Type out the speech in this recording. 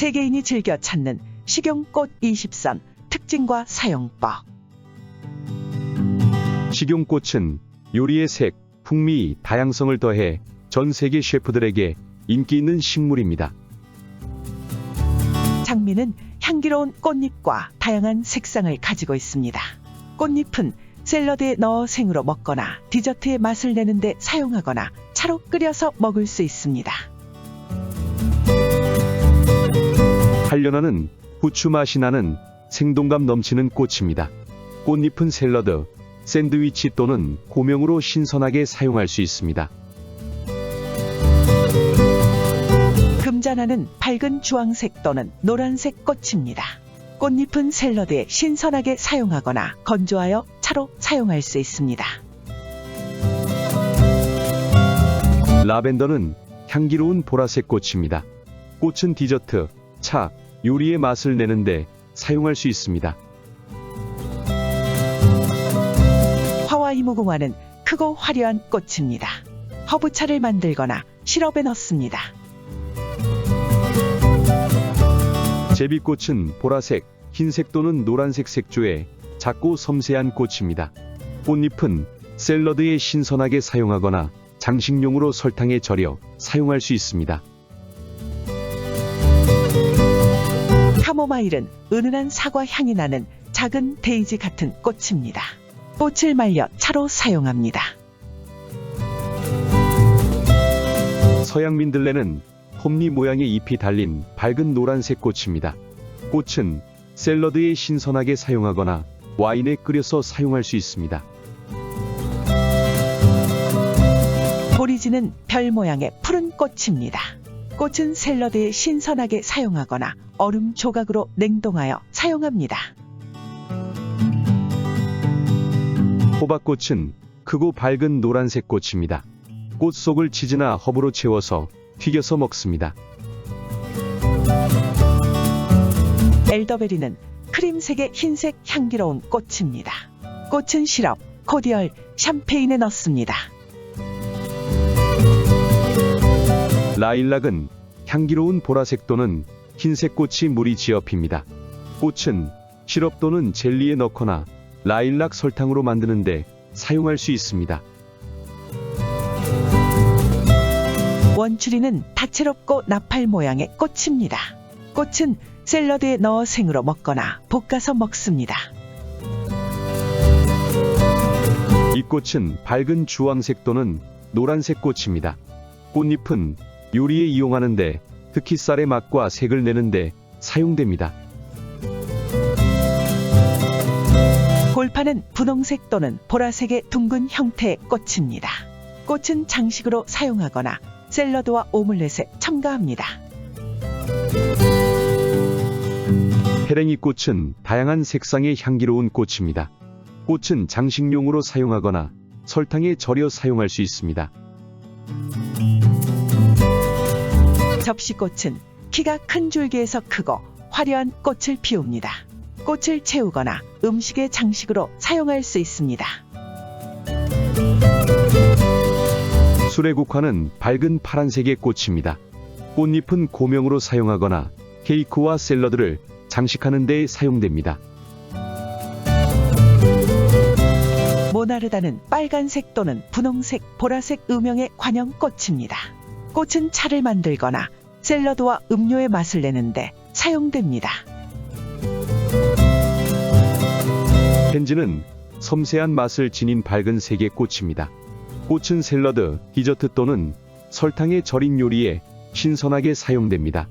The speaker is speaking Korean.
세계인이 즐겨 찾는 식용꽃 20선 특징과 사용법. 식용꽃은 요리의 색, 풍미, 다양성을 더해 전 세계 셰프들에게 인기 있는 식물입니다. 장미는 향기로운 꽃잎과 다양한 색상을 가지고 있습니다. 꽃잎은 샐러드에 넣어 생으로 먹거나 디저트의 맛을 내는데 사용하거나 차로 끓여서 먹을 수 있습니다. 한련하는 후추 맛이 나는 생동감 넘치는 꽃입니다. 꽃잎은 샐러드, 샌드위치 또는 고명으로 신선하게 사용할 수 있습니다. 금잔하는 밝은 주황색 또는 노란색 꽃입니다. 꽃잎은 샐러드에 신선하게 사용하거나 건조하여 차로 사용할 수 있습니다. 라벤더는 향기로운 보라색 꽃입니다. 꽃은 디저트, 차, 요리의 맛을 내는데 사용할 수 있습니다. 하와이 무궁화는 크고 화려한 꽃입니다. 허브차를 만들거나 시럽에 넣습니다. 제비꽃은 보라색, 흰색 또는 노란색 색조의 작고 섬세한 꽃입니다. 꽃잎은 샐러드에 신선하게 사용하거나 장식용으로 설탕에 절여 사용할 수 있습니다. 카모마일은 은은한 사과 향이 나는 작은 데이지 같은 꽃입니다. 꽃을 말려 차로 사용합니다. 서양 민들레는 톱니 모양의 잎이 달린 밝은 노란색 꽃입니다. 꽃은 샐러드에 신선하게 사용하거나 와인에 끓여서 사용할 수 있습니다. 보리지는 별 모양의 푸른 꽃입니다. 꽃은 샐러드에 신선하게 사용하거나 얼음 조각으로 냉동하여 사용합니다. 호박꽃은 크고 밝은 노란색 꽃입니다. 꽃 속을 치즈나 허브로 채워서 튀겨서 먹습니다. 엘더베리는 크림색의 흰색 향기로운 꽃입니다. 꽃은 시럽, 코디얼, 샴페인에 넣습니다. 라일락은 향기로운 보라색 또는 흰색 꽃이 무리 지어 핍니다. 꽃은 시럽 또는 젤리에 넣거나 라일락 설탕으로 만드는데 사용할 수 있습니다. 원추리는 다채롭고 나팔 모양의 꽃입니다. 꽃은 샐러드에 넣어 생으로 먹거나 볶아서 먹습니다. 이 꽃은 밝은 주황색 또는 노란색 꽃입니다. 꽃잎은 요리에 이용하는데 특히 쌀의 맛과 색을 내는데 사용됩니다. 골파는 분홍색 또는 보라색의 둥근 형태의 꽃입니다. 꽃은 장식으로 사용하거나 샐러드와 오믈렛에 첨가합니다. 페랭이 꽃은 다양한 색상의 향기로운 꽃입니다. 꽃은 장식용으로 사용하거나 설탕에 절여 사용할 수 있습니다. 접시꽃은 키가 큰 줄기에서 크고 화려한 꽃을 피웁니다. 꽃을 채우거나 음식의 장식으로 사용할 수 있습니다. 수레국화는 밝은 파란색의 꽃입니다. 꽃잎은 고명으로 사용하거나 케이크와 샐러드를 장식하는 데 사용됩니다. 모나르다는 빨간색 또는 분홍색, 보라색 음영의 관형 꽃입니다. 꽃은 차를 만들거나 샐러드와 음료의 맛을 내는데 사용됩니다. 펜지는 섬세한 맛을 지닌 밝은 색의 꽃입니다. 꽃은 샐러드, 디저트 또는 설탕에 절인 요리에 신선하게 사용됩니다.